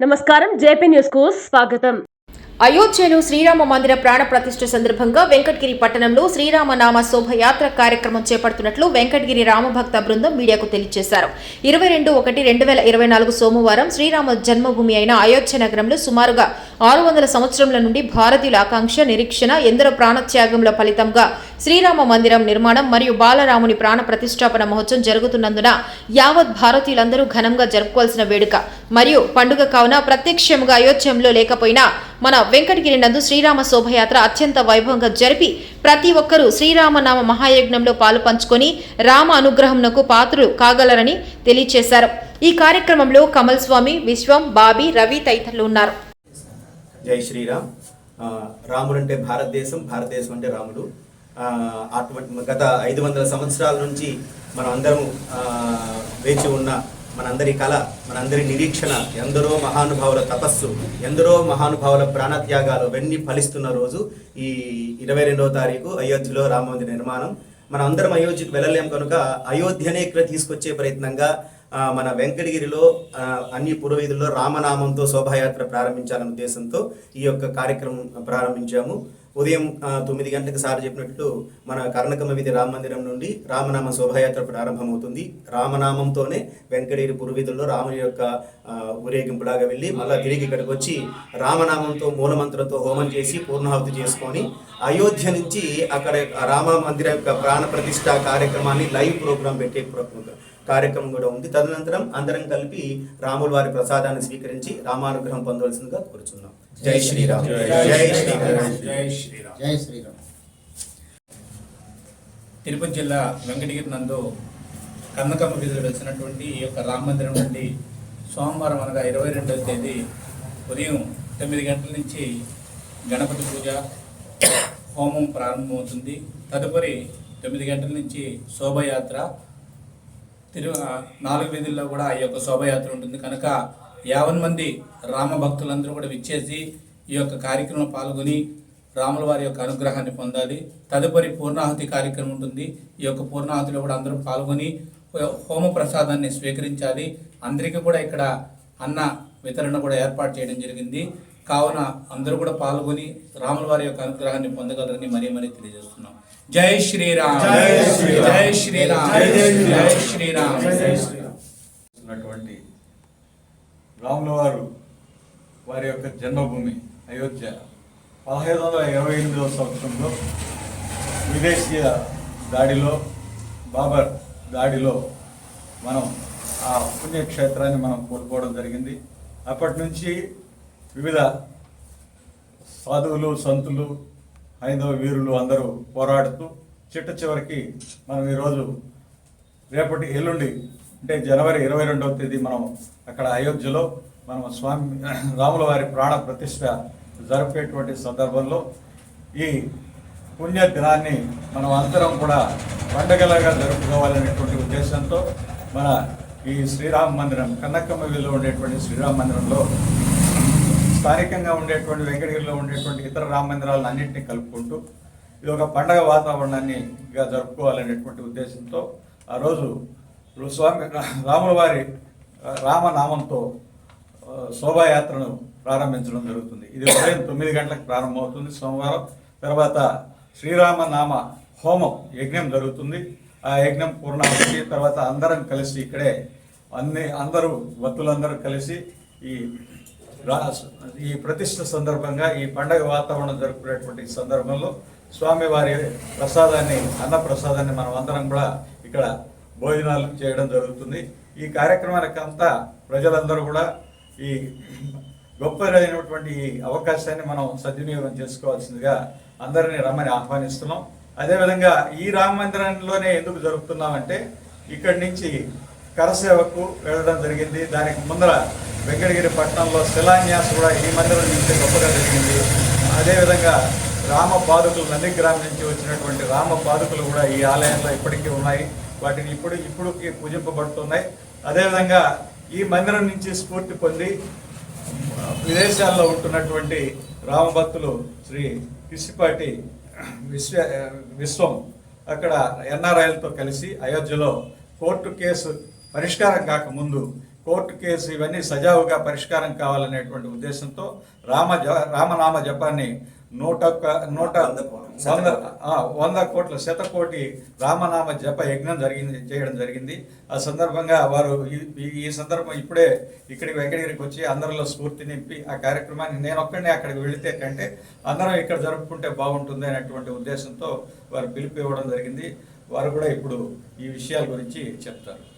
నమస్కారం JP news కు స్వాగతం అయోధ్యలో శ్రీరామ మందిర ప్రాణ ప్రతిష్ఠ సందర్భంగా వెంకటగిరి పట్టణంలో శ్రీరామనామ శోభయాత్ర కార్యక్రమం చేపడుతున్నట్లు వెంకటగిరి రామభక్త బృందం మీడియాకు తెలియజేశారు. ఇరవై రెండు ఒకటి రెండు వేల ఇరవై నాలుగు సోమవారం శ్రీరామ జన్మభూమి అయిన అయోధ్య నగరంలో సుమారుగా ఆరు వందల సంవత్సరంల నుండి భారతీయుల ఆకాంక్ష నిరీక్షణ ఎందరో ప్రాణత్యాగంల ఫలితంగా శ్రీరామ మందిరం నిర్మాణం మరియు బాలరాముని ప్రాణ ప్రతిష్టాపన మహోత్సవం జరుగుతున్నందున యావత్ భారతీయులందరూ ఘనంగా జరుపుకోవాల్సిన వేడుక. మరియు పండుగ కావున ప్రత్యక్షంగా అయోధ్యంలో లేకపోయినా మన వెంకటగిరి నందు శ్రీరామ శోభయాత్ర అత్యంత వైభవంగా జరిపి ప్రతి ఒక్కరూ శ్రీరామనామ మహాయజ్ఞంలో పాలు పంచుకొని రామ అనుగ్రహంనకు పాత్రలు కాగలరని తెలియజేశారు ఈ కార్యక్రమంలో కమల్ స్వామి విశ్వం బాబీ రవి తదితరులు ఉన్నారు. జై శ్రీరామ్. రాముడు అంటే భారతదేశం భారతదేశం అంటే రాముడు. అటువంటి గత ఐదు వందల సంవత్సరాల నుంచి మనం అందరం వేచి ఉన్న మనందరి కళ మనందరి నిరీక్షణ ఎందరో మహానుభావుల తపస్సు ఎందరో మహానుభావుల ప్రాణత్యాగాలు అవన్నీ ఫలిస్తున్న రోజు ఈ ఇరవై రెండవ తారీఖు అయోధ్యలో రామమందిర నిర్మాణం. మనం అందరం అయోధ్యకు వెళ్ళలేం కనుక అయోధ్యనే ఇక్కడ తీసుకొచ్చే ప్రయత్నంగా మన వెంకటగిరిలో అన్ని పురోవీధుల్లో రామనామంతో శోభాయాత్ర ప్రారంభించాలనే ఉద్దేశంతో ఈ యొక్క కార్యక్రమం ప్రారంభించాము. ఉదయం తొమ్మిది గంటలకు సార్ చెప్పినట్లు మన కర్ణకమ విధి రామ మందిరం నుండి రామనామ శోభాయాత్ర ప్రారంభమవుతుంది రామనామంతోనే వెంకటేరి పురోహితుల్లో రాముని యొక్క ఊరేగింపులాగా వెళ్ళి మళ్ళీ తిరిగి ఇక్కడికి వచ్చి రామనామంతో మూలమంత్రంతో హోమం చేసి పూర్ణాహుతి చేసుకొని అయోధ్య నుంచి అక్కడ రామ మందిరం యొక్క ప్రాణ ప్రతిష్ఠ కార్యక్రమాన్ని లైవ్ ప్రోగ్రాం పెట్టే ప్ర- కార్యక్రమం కూడా ఉంది. తదనంతరం అందరం కలిపి రాముల వారి ప్రసాదాన్ని స్వీకరించి రామానుగ్రహం పొందవలసిందిగా కోరుచున్నాం. జై శ్రీరామ్. జై శ్రీరామ్. జై శ్రీరామ్. జై శ్రీరామ్. తిరుపతి జిల్లా వెంకటగిరి నందు కన్నకమ్మ వీధిలో వెలిసినటువంటి ఈ యొక్క రామ మందిరం నుండి సోమవారం అనగా ఇరవై రెండవ తేదీ ఉదయం తొమ్మిది గంటల నుంచి గణపతి పూజ హోమం ప్రారంభమవుతుంది. తదుపరి తొమ్మిది గంటల నుంచి శోభయాత్ర తిరు నాలుగు వీధుల్లో కూడా ఈ యొక్క శోభయాత్ర ఉంటుంది. కనుక యావన్ మంది రామ భక్తులందరూ కూడా విచ్చేసి ఈ యొక్క కార్యక్రమం పాల్గొని రాముల వారి యొక్క అనుగ్రహాన్ని పొందాలి. తదుపరి పూర్ణాహుతి కార్యక్రమం ఉంటుంది. ఈ యొక్క పూర్ణాహుతిలో కూడా అందరూ పాల్గొని హోమ ప్రసాదాన్ని స్వీకరించాలి. అందరికీ కూడా ఇక్కడ అన్న వితరణ కూడా ఏర్పాటు చేయడం జరిగింది. కావున అందరూ కూడా పాల్గొని రాముల వారి యొక్క అనుగ్రహాన్ని పొందగలరని మరీ మరీ తెలియజేస్తున్నాం. జై శ్రీరామ్. జై శ్రీరామ్. జై శ్రీరామ్. రాముల వారు వారి యొక్క జన్మభూమి అయోధ్య పదహైదు వందల ఇరవై ఎనిమిదవ సంవత్సరంలో విదేశీయ దాడిలో బాబర్ దాడిలో మనం ఆ పుణ్యక్షేత్రాన్ని మనం కోల్పోవడం జరిగింది. అప్పటి నుంచి వివిధ సాధువులు సంతులు హైందవ వీరులు అందరూ పోరాడుతూ చిట్ట చివరికి మనం ఈరోజు రేపటి ఎల్లుండి అంటే జనవరి ఇరవై రెండవ తేదీ మనం అక్కడ అయోధ్యలో మనం స్వామి రాముల వారి ప్రాణ ప్రతిష్ట జరిపేటువంటి సందర్భంలో ఈ పుణ్య దినాన్ని మనం అందరం కూడా పండగలాగా జరుపుకోవాలనేటువంటి ఉద్దేశంతో మన ఈ శ్రీరామ మందిరం కన్నక్కమ్మ ఉండేటువంటి శ్రీరామ మందిరంలో స్థానికంగా ఉండేటువంటి వెంకటగిరిలో ఉండేటువంటి ఇతర రామ మందిరాలను అన్నింటినీ కలుపుకుంటూ ఇది ఒక పండగ వాతావరణాన్ని ఇంకా జరుపుకోవాలనేటువంటి ఉద్దేశంతో ఆ రోజు స్వామి రాముల వారి రామనామంతో శోభాయాత్రను ప్రారంభించడం జరుగుతుంది. ఇది ఉదయం తొమ్మిది గంటలకు ప్రారంభమవుతుంది సోమవారం. తర్వాత శ్రీరామ నామ హోమం యజ్ఞం జరుగుతుంది. ఆ యజ్ఞం పూర్ణాహుతి తర్వాత అందరం కలిసి ఇక్కడే అన్ని అందరూ భక్తులందరూ కలిసి ఈ ఈ ప్రతిష్ట సందర్భంగా ఈ పండగ వాతావరణం జరుపుకునేటువంటి సందర్భంలో స్వామివారి ప్రసాదాన్ని అన్న ప్రసాదాన్ని మనం అందరం కూడా ఇక్కడ భోజనాలు చేయడం జరుగుతుంది. ఈ కార్యక్రమానికి అంతా ప్రజలందరూ కూడా ఈ గొప్పదైనటువంటి ఈ అవకాశాన్ని మనం సద్వినియోగం చేసుకోవాల్సిందిగా అందరినీ రమ్మని ఆహ్వానిస్తున్నాం. అదేవిధంగా ఈ రామ మందిరంలోనే ఎందుకు జరుపుతున్నామంటే ఇక్కడి నుంచి కరసేవకు వెళ్ళడం జరిగింది. దానికి ముందర వెంకటగిరి పట్టణంలో శిలాన్యాస కూడా ఈ మందిరం నుంచి గొప్పగా జరిగింది. అదేవిధంగా రామ పాదుకులు నందిగ్రామ్ నుంచి వచ్చినటువంటి రామ పాదుకులు కూడా ఈ ఆలయంలో ఇప్పటికీ ఉన్నాయి. వాటిని ఇప్పుడు ఇప్పుడు పూజింపబడుతున్నాయి. అదేవిధంగా ఈ మందిరం నుంచి స్ఫూర్తి పొంది విదేశాల్లో ఉంటున్నటువంటి రామభక్తులు శ్రీ పిసిపాటి విశ్వ విశ్వం అక్కడ ఎన్ఆర్ఐలతో కలిసి అయోధ్యలో కోర్టు కేసు పరిష్కారం కాకముందు కోర్టు కేసు ఇవన్నీ సజావుగా పరిష్కారం కావాలనేటువంటి ఉద్దేశంతో రామ జ- రామనామ జపాన్ని నూట ఒక్క- నూట వంద వంద కోట్ల శతకోటి రామనామ జప యజ్ఞం జరిగింది చేయడం జరిగింది. ఆ సందర్భంగా వారు ఈ సందర్భం ఇప్పుడే ఇక్కడికి వెంకటగిరికి వచ్చి అందరిలో స్ఫూర్తి నింపి ఆ కార్యక్రమాన్ని నేను ఒక్కడినే అక్కడికి వెళితే కంటే అందరం ఇక్కడ జరుపుకుంటే బాగుంటుంది అనేటువంటి ఉద్దేశంతో వారు పిలుపు ఇవ్వడం జరిగింది. వారు కూడా ఇప్పుడు ఈ విషయాల గురించి చెప్తారు.